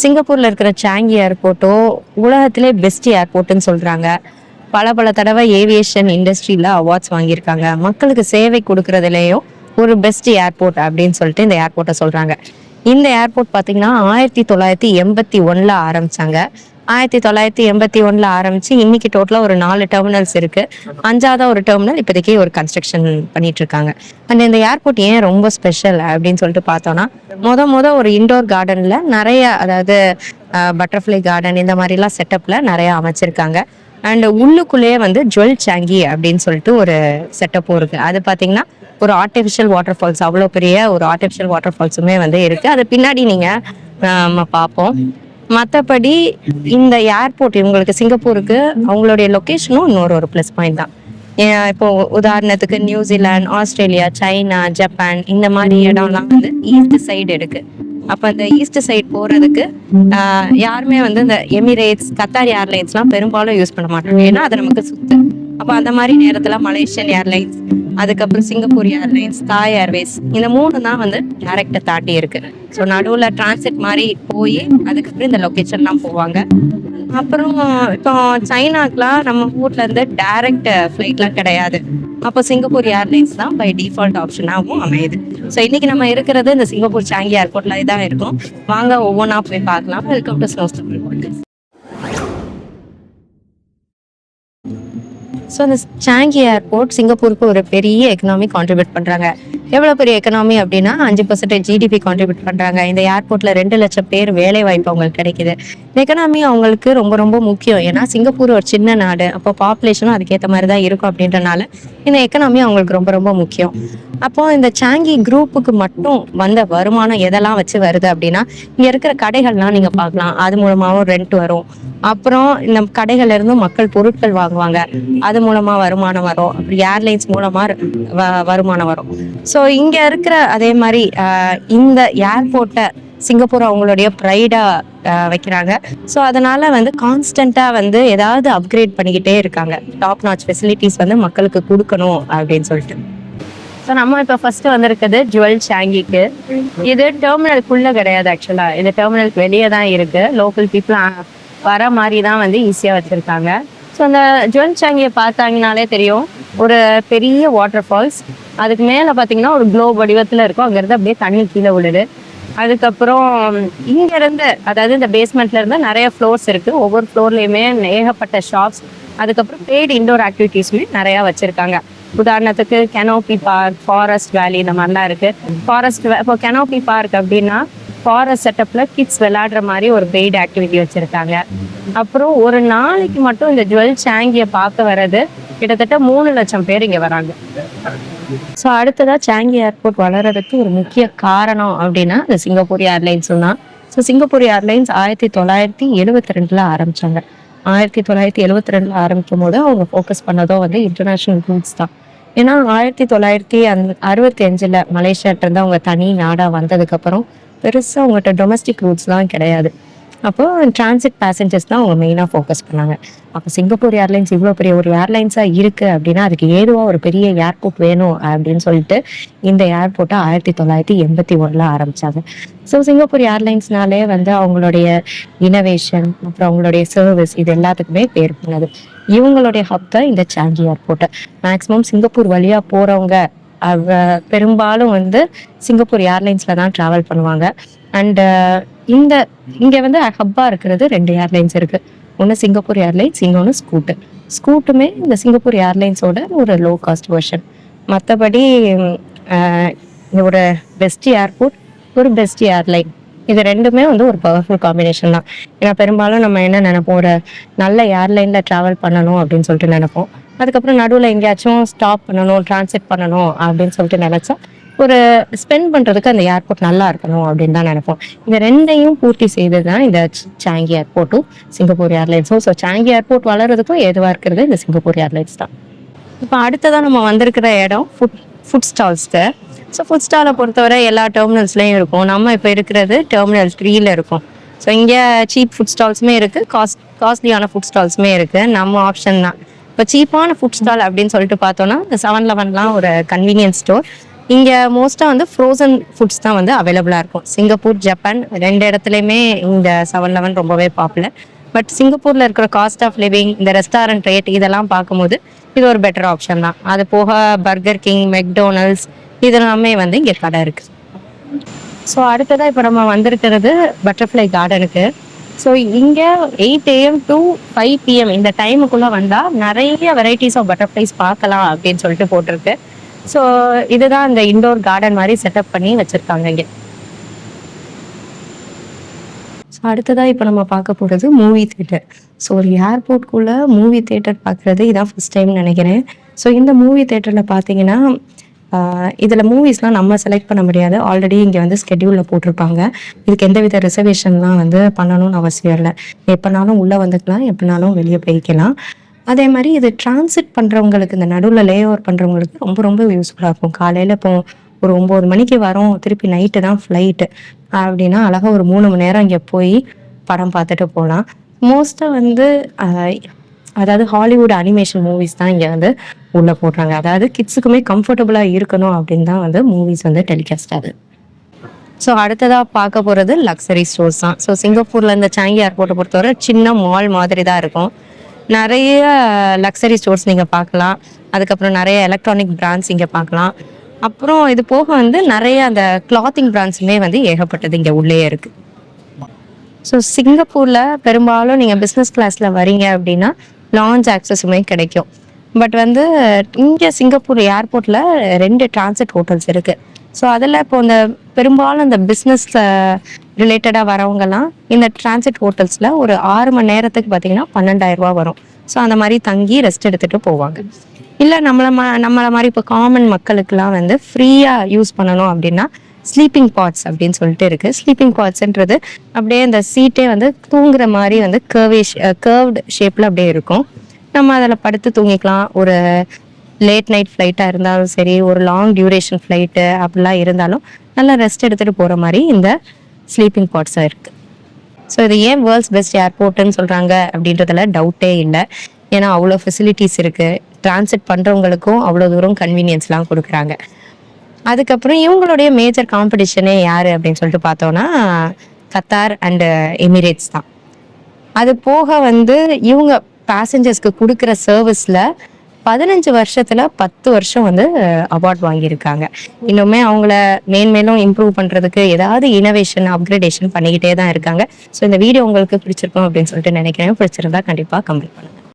சிங்கப்பூரில் இருக்கிற சாங்கி ஏர்போர்ட்டோ உலகத்திலே பெஸ்ட் ஏர்போர்ட்னு சொல்கிறாங்க பல பல தடவை ஏவியேஷன் இண்டஸ்ட்ரியில் அவார்ட்ஸ் வாங்கியிருக்காங்க. மக்களுக்கு சேவை கொடுக்கறதுலேயும் ஒரு பெஸ்ட் ஏர்போர்ட் அப்படின்னு சொல்லிட்டு இந்த ஏர்போர்ட்டை சொல்கிறாங்க இந்த ஏர்போர்ட் பார்த்தீங்கன்னா ஆயிரத்தி தொள்ளாயிரத்தி எண்பத்தி ஒன்றில் ஆரம்பித்தாங்க ஆயிரத்தி தொள்ளாயிரத்தி எண்பத்தி ஒண்ணுல ஆரம்பிச்சு இன்னைக்கு டோட்டலா ஒரு நாலு டெர்மினல்ஸ் இருக்கு. அஞ்சாவது ஒரு டெர்மினல் இப்போதைக்கு ஒரு கன்ஸ்ட்ரக்ஷன் பண்ணிட்டு இருக்காங்க அண்ட் இந்த ஏர்போர்ட் ஏன் ரொம்ப ஸ்பெஷல் அப்படின்னு சொல்லிட்டு பார்த்தோம்னா முத முத ஒரு இண்டோர் கார்டன்ல நிறைய அதாவது பட்டர்ஃப்ளை கார்டன் இந்த மாதிரிலாம் செட்டப்ல நிறைய அமைச்சிருக்காங்க. அண்ட் உள்ளுக்குள்ளேயே வந்து ஜுவல் சாங்கி அப்படின்னு சொல்லிட்டு ஒரு செட்டப்பும் இருக்கு. அது பாத்தீங்கன்னா ஒரு ஆர்டிஃபிஷியல் வாட்டர் ஃபால்ஸ் அவ்வளோ பெரிய ஒரு ஆர்டிஃபிஷியல் வாட்டர் ஃபால்ஸுமே வந்து இருக்கு. அது பின்னாடி நீங்க நம்ம பார்ப்போம். மற்றபடி இந்த ஏர்போர்ட் இவங்களுக்கு சிங்கப்பூருக்கு அவங்களுடைய லொக்கேஷனும் இன்னொரு ஒரு ப்ளஸ் பாயிண்ட் தான். இப்போ உதாரணத்துக்கு நியூசிலாந்து ஆஸ்திரேலியா சைனா ஜப்பான் இந்த மாதிரி இடம்லாம் வந்து ஈஸ்ட் சைடு இருக்கு. அப்போ அந்த ஈஸ்ட் சைடு போறதுக்கு ஆஹ், யாருமே வந்து இந்த எமிரேட்ஸ் கத்தார் ஏர்லைன்ஸ்லாம் பெரும்பாலும் யூஸ் பண்ண மாட்டாங்க. ஏன்னா அது நமக்கு சுத்து. அப்போ அந்த மாதிரி நேரத்துல மலேசியன் ஏர்லைன்ஸ் அதுக்கப்புறம் சிங்கப்பூர் ஏர்லைன்ஸ் தாய் ஏர்வேஸ் இந்த மூணு தான் வந்து டேரக்டை தாட்டி இருக்கு. ஸோ நடுவில் டிரான்சிட் மாதிரி போய் அதுக்கப்புறம் இந்த லொக்கேஷன்லாம் போவாங்க. அப்புறம் இப்போ சைனாக்கெலாம் நம்ம ஊர்லேருந்து டைரக்ட் ஃப்ளைட்லாம் கிடையாது. அப்போ சிங்கப்பூர் ஏர்லைன்ஸ் தான் பை டிஃபால்ட் ஆப்ஷனாகவும் அமையுது. ஸோ இன்னைக்கு நம்ம இருக்கிறது இந்த சிங்கப்பூர் சாங்கி ஏர்போர்ட்டில் தான் இருக்கும். வாங்க ஒவ்வொன்றா போய் பார்க்கலாம். வெல்கம் டு ஸ்னோஸ் ஸோ இந்த சாங்கி ஏர்போர்ட் சிங்கப்பூருக்கு ஒரு பெரிய எக்கனாமி கான்ட்ரிபியூட் பண்ணுறாங்க எவ்வளோ பெரிய எக்கனாமி அப்படின்னா அஞ்சு பர்சன்டேஜ் ஜிடிபி கான்ட்ரிபியூட் பண்ணுறாங்க இந்த ஏர்போர்ட்டில் ரெண்டு லட்சம் பேர் வேலை வாய்ப்பு அவங்களுக்கு கிடைக்குது. இந்த எக்கனாமி அவங்களுக்கு ரொம்ப ரொம்ப முக்கியம். ஏன்னா சிங்கப்பூர் ஒரு சின்ன நாடு. அப்போ பாப்புலேஷனும் அதுக்கேற்ற மாதிரி தான் இருக்கும் அப்படின்றனால இந்த எக்கனாமி அவங்களுக்கு ரொம்ப ரொம்ப முக்கியம். அப்போ இந்த சாங்கி குரூப்புக்கு மட்டும் வந்த வருமானம் எதெல்லாம் வச்சு வருது அப்படின்னா இங்க இருக்கிற கடைகள்லாம் நீங்க பார்க்கலாம். அது மூலமாவும் ரெண்ட் வரும். அப்புறம் இந்த கடைகள்ல இருந்து மக்கள் பொருட்கள் வாங்குவாங்க. அது மூலமா வருமானம் வரும். அப்படி ஏர்லைன்ஸ் மூலமா வ- வருமானம் வரும். ஸோ இங்க இருக்கிற அதே மாதிரி ஆஹ், இந்த ஏர்போர்ட்டை சிங்கப்பூர் அவங்களுடைய ப்ரைடா வைக்கிறாங்க. ஸோ அதனால வந்து கான்ஸ்டண்டா வந்து ஏதாவது அப்கிரேட் பண்ணிக்கிட்டே இருக்காங்க. டாப் நாச் ஃபெசிலிட்டிஸ் வந்து மக்களுக்கு கொடுக்கணும் அப்படின்னு சொல்லிட்டு. ஸோ நம்ம இப்போ ஃபர்ஸ்ட் வந்திருக்குது ஜுவல் சாங்கிக்கு இது டெர்மினலுக்குள்ளே கிடையாது ஆக்சுவலா இது டெர்மினலுக்கு வெளியே தான் இருக்கு. லோக்கல் பீப்புள் வர மாதிரி தான் வந்து ஈஸியாக வச்சுருக்காங்க. ஸோ அந்த ஜுவன் சாங்கியை பார்த்தாங்கனாலே தெரியும். ஒரு பெரிய வாட்டர் ஃபால்ஸ் அதுக்கு மேலே பார்த்தீங்கன்னா ஒரு க்ளோ வடிவத்தில் இருக்கும். அங்கேருந்து அப்படியே தண்ணி கீழே விழுது. அதுக்கப்புறம் இங்கேருந்து அதாவது இந்த பேஸ்மெண்ட்ல இருந்து நிறைய ஃப்ளோர்ஸ் இருக்குது ஒவ்வொரு ஃப்ளோர்லேயுமே ஏகப்பட்ட ஷாப்ஸ் அதுக்கப்புறம் பெய்டு இண்டோர் ஆக்டிவிட்டீஸுமே நிறையா வச்சுருக்காங்க. உதாரணத்துக்கு கெனோபி பார்க் ஃபாரஸ்ட் வேலி இந்த மாதிரிலாம் இருக்குது ஃபாரஸ்ட் இப்போ கெனோபி பார்க் அப்படின்னா ஃபாரஸ்ட் செட்டப்பில் கிட்ஸ் விளையாடுற மாதிரி ஒரு பெய்டு ஆக்டிவிட்டி வச்சுருக்காங்க. அப்புறம் ஒரு நாளைக்கு மட்டும் இந்த ஜுவல் சாங்கியை பார்க்க வர்றது கிட்டத்தட்ட மூணு லட்சம் பேர் இங்கே வராங்க. ஸோ அடுத்ததாக சாங்கி ஏர்போர்ட் வளர்றதுக்கு ஒரு முக்கிய காரணம் அப்படின்னா இந்த சிங்கப்பூர் ஏர்லைன்ஸும் தான். ஸோ சிங்கப்பூர் ஏர்லைன்ஸ் ஆயிரத்தி தொள்ளாயிரத்தி எழுபத்தி ரெண்டில் ஆரம்பித்தாங்க ஆயிரத்தி தொள்ளாயிரத்தி எழுபத்தி ரெண்டில் ஆரம்பிக்கும் போது அவங்க ஃபோக்கஸ் பண்ணதோ வந்து இன்டர்நேஷனல் ரூட்ஸ் தான். ஏன்னா ஆயிரத்தி தொள்ளாயிரத்தி அந் அறுபத்தி அஞ்சில் மலேசியாட்டிருந்து அவங்க தனி நாடாக வந்ததுக்கப்புறம் பெருசாக அவங்கள்ட்ட அவங்ககிட்ட டொமஸ்டிக் ரூட்ஸ்லாம் கிடையாது. அப்போ டிரான்சிட் பேசஞ்சர்ஸ் தான் அவங்க மெயினாக ஃபோக்கஸ் பண்ணாங்க. அப்போ சிங்கப்பூர் ஏர்லைன்ஸ் இவ்வளோ பெரிய ஒரு ஏர்லைன்ஸாக இருக்குது அப்படின்னா அதுக்கு ஏதுவாக ஒரு பெரிய ஏர்போர்ட் வேணும் அப்படின்னு சொல்லிட்டு இந்த ஏர்போர்ட்டை ஆயிரத்தி தொள்ளாயிரத்தி எண்பத்தி ஒன்றில் ஆரம்பிச்சாங்க. ஸோ சிங்கப்பூர் ஏர்லைன்ஸ்னாலே வந்து அவங்களுடைய இனோவேஷன் அப்புறம் அவங்களுடைய சர்வீஸ் இது எல்லாத்துக்குமே பேர் போனது. இவங்களுடைய ஹப் தான் இந்த சாங்கி ஏர்போர்ட்டு. மேக்ஸிமம் சிங்கப்பூர் வழியாக போகிறவங்க பெரும்பாலும் வந்து சிங்கப்பூர் ஏர்லைன்ஸில் தான் ட்ராவல் பண்ணுவாங்க. அண்டு இந்த இங்கே வந்து ஹப்பாக இருக்கிறது ரெண்டு ஏர்லைன்ஸ் இருக்குது ஒன்று சிங்கப்பூர் ஏர்லைன்ஸ் இன்னொன்று ஸ்கூட்டு. ஸ்கூட்டுமே இந்த சிங்கப்பூர் ஏர்லைன்ஸோட ஒரு லோ காஸ்ட் வெர்ஷன் மற்றபடி ஒரு பெஸ்ட் ஏர்போர்ட் ஒரு பெஸ்ட் ஏர்லைன். இது ரெண்டுமே வந்து ஒரு பவர்ஃபுல் காம்பினேஷன் தான். ஏன்னா பெரும்பாலும் நம்ம என்ன நினைப்போம்? ஒரு நல்ல ஏர்லைனில் ட்ராவல் பண்ணணும் அப்படின்னு சொல்லிட்டு நினைப்போம். அதுக்கப்புறம் நடுவில் எங்கேயாச்சும் ஸ்டாப் பண்ணணும் டிரான்சிட் பண்ணணும் அப்படின்னு சொல்லிட்டு நினச்சா ஒரு ஸ்பெண்ட் பண்ணுறதுக்கு அந்த ஏர்போர்ட் நல்லா இருக்கணும் அப்படின்னு தான் நினைப்போம். இந்த ரெண்டையும் பூர்த்தி செய்தது தான் இந்த சாங்கி ஏர்போர்ட்டும் சிங்கப்பூர் ஏர்லைன்ஸும் ஸோ சாங்கி ஏர்போர்ட் வளர்றதுக்கும் ஏதுவாக இருக்கிறது இந்த சிங்கப்பூர் ஏர்லைன்ஸ் தான். இப்போ அடுத்ததான் நம்ம வந்திருக்கிற இடம் ஃபுட் ஃபுட் ஸ்டால்ஸ்க்கு ஸோ ஃபுட் ஸ்டாலை பொறுத்தவரை எல்லா டெர்மினல்ஸ்லையும் இருக்கும். நம்ம இப்போ இருக்கிறது டெர்மினல் த்ரீல இருக்கும். ஸோ இங்கே சீப் ஃபுட் ஸ்டால்ஸுமே இருக்குது காஸ்ட் காஸ்ட்லியான ஃபுட் ஸ்டால்ஸுமே இருக்குது நம்ம ஆப்ஷன் தான். இப்போ சீப்பான ஃபுட் ஸ்டால் அப்படின்னு சொல்லிட்டு பார்த்தோன்னா இந்த செவன் லெவன்லாம் ஒரு கன்வீனியன்ஸ் ஸ்டோர் இங்கே மோஸ்ட்டாக வந்து ஃப்ரோசன் ஃபுட்ஸ் தான் வந்து அவைலபிளாக இருக்கும். சிங்கப்பூர் ஜப்பான் ரெண்டு இடத்துலையுமே இந்த செவன் லெவன் ரொம்பவே பாப்புலர் பட் சிங்கப்பூரில் இருக்கிற காஸ்ட் ஆஃப் லிவிங் இந்த ரெஸ்டாரண்ட் ரேட் இதெல்லாம் பார்க்கும்போது இது ஒரு பெட்டர் ஆப்ஷன் தான். அது போக பர்கர் கிங் மெக்டோனல்ஸ் இதெல்லாமே வந்து இங்கே கடை இருக்குது ஸோ அடுத்ததாக இப்போ நம்ம வந்திருக்கிறது பட்டர்ஃப்ளை கார்டனுக்கு ஸோ இங்கே eight AM to five PM இந்த டைமுக்குள்ளே வந்தால் நிறைய வெரைட்டிஸ் ஆஃப் பட்டர்ஃப்ளைஸ் பார்க்கலாம் அப்படின்னு சொல்லிட்டு போட்டிருக்கு. ஸோ இதுதான் இந்த இண்டோர் கார்டன் மாதிரி செட்டப் பண்ணி வச்சுருக்காங்க இங்கே. ஸோ அடுத்ததாக இப்போ நம்ம பார்க்க போகிறது மூவி தேட்டர் ஸோ ஒரு ஏர்போர்ட்குள்ளே மூவி தேட்டர் பார்க்குறது இதான் ஃபஸ்ட் டைம் நினைக்கிறேன். ஸோ இந்த மூவி தேட்டரில் பார்த்தீங்கன்னா இதில் மூவிஸ்லாம் நம்ம செலக்ட் பண்ண முடியாது. ஆல்ரெடி இங்கே வந்து ஸ்கெடியூலில் போட்டிருப்பாங்க. இதுக்கு எந்தவித ரிசர்வேஷன்லாம் வந்து பண்ணணும்னு அவசியம் இல்லை. எப்போனாலும் உள்ளே வந்துக்கலாம் எப்போனாலும் வெளியே போய்க்கலாம். அதே மாதிரி இது டிரான்சிட் பண்ணுறவங்களுக்கு இந்த நடுவில் லே ஓவர் பண்ணுறவங்களுக்கு ரொம்ப ரொம்ப யூஸ்ஃபுல்லாக இருக்கும். காலையில் இப்போ ஒரு ஒம்பது மணிக்கு வரோம் திருப்பி நைட்டு தான் ஃப்ளைட்டு அப்படின்னா அழகாக ஒரு மூணு மணி நேரம் இங்கே போய் படம் பார்த்துட்டு போகலாம் மோஸ்ட்டாக வந்து அதாவது ஹாலிவுட் அனிமேஷன் மூவிஸ் தான் இங்கே வந்து உள்ளே போடுறாங்க. அதாவது கிட்ஸுக்குமே கம்ஃபர்டபுளாக இருக்கணும் அப்படின்னு தான் வந்து மூவிஸ் வந்து டெலிகாஸ்ட் ஆகுது. ஸோ அடுத்ததாக பார்க்க போகிறது லக்ஸரி ஸ்டோர்ஸ் தான். ஸோ சிங்கப்பூரில் இந்த சாங்கி ஏர்போர்ட்டை பொறுத்தவரை சின்ன மால் மாதிரி தான் இருக்கும். நிறைய லக்ஸரி ஸ்டோர்ஸ் நீங்கள் பார்க்கலாம். அதுக்கப்புறம் நிறைய எலக்ட்ரானிக் பிராண்ட்ஸ் இங்கே பார்க்கலாம். அப்புறம் இது போக வந்து நிறைய அந்த கிளாத்திங் பிராண்ட்ஸுமே வந்து ஏகப்பட்டது இங்கே உள்ளே இருக்குது ஸோ சிங்கப்பூரில் பெரும்பாலும் நீங்கள் பிஸ்னஸ் கிளாஸில் வரீங்க அப்படின்னா லான்ச் ஆக்சஸுமே கிடைக்கும். பட் வந்து இங்கே சிங்கப்பூர் ஏர்போர்ட்டில் ரெண்டு டிரான்சிட் ஹோட்டல்ஸ் இருக்குது ஸோ அதில் இப்போ இந்த பெரும்பாலும் இந்த பிஸ்னஸ் ரிலேட்டடாக வரவங்கலாம் இந்த டிரான்சிட் ஹோட்டல்ஸில் ஒரு ஆறு மணி நேரத்துக்கு பார்த்தீங்கன்னா பன்னெண்டாயிரம் வரும். ஸோ அந்த மாதிரி தங்கி ரெஸ்ட் எடுத்துகிட்டு போவாங்க. இல்லை நம்மளை மா நம்மளை மாதிரி இப்போ காமன் மக்களுக்கெல்லாம் வந்து ஃப்ரீயாக யூஸ் பண்ணணும் அப்படின்னா ஸ்லீப்பிங் பாட்ஸ் அப்படின்னு சொல்லிட்டு இருக்கு. ஸ்லீப்பிங் பாட்ஸ்ன்றது அப்படியே அந்த சீட்டே வந்து தூங்குற மாதிரி வந்து கர்வேஷ் கர்வ்டு ஷேப்பில் அப்படியே இருக்கும். நம்ம அதில் படுத்து தூங்கிக்கலாம். ஒரு லேட் நைட் ஃப்ளைட்டாக இருந்தாலும் சரி ஒரு லாங் டியூரேஷன் ஃப்ளைட்டு அப்படிலாம் இருந்தாலும் நல்லா ரெஸ்ட் எடுத்துகிட்டு போகிற மாதிரி இந்த ஸ்லீப்பிங் பாட்ஸாக இருக்குது ஸோ இது ஏன் வேர்ல்ட்ஸ் பெஸ்ட் ஏர்போர்ட்டுன்னு சொல்கிறாங்க அப்படின்றதுல டவுட்டே இல்லை. ஏன்னா அவ்வளோ ஃபெசிலிட்டிஸ் இருக்குது டிரான்சிட் பண்ணுறவங்களுக்கும் அவ்வளோ தூரம் கன்வீனியன்ஸ்லாம் கொடுக்குறாங்க. அதுக்கப்புறம் இவங்களுடைய மேஜர் காம்படிஷனே யார் அப்படின்னு சொல்லிட்டு பார்த்தோன்னா கத்தார் அண்டு எமிரேட்ஸ் தான். அது போக வந்து இவங்க பேசஞ்சர்ஸ்க்கு கொடுக்குற சர்வீஸில் பதினஞ்சு வருஷத்துல பத்து வருஷம் வந்து அவார்ட் வாங்கியிருக்காங்க. இன்னுமே அவங்கள மேன்மேலும் இம்ப்ரூவ் பண்றதுக்கு ஏதாவது இனோவேஷன் அப்கிரேடேஷன் பண்ணிக்கிட்டே தான் இருக்காங்க. ஸோ இந்த வீடியோ உங்களுக்கு பிடிச்சிருக்கும் அப்படின்னு சொல்லிட்டு நினைக்கிறேன். பிடிச்சிருந்தா கண்டிப்பா கம்ப்ளீட் பண்ணுங்க.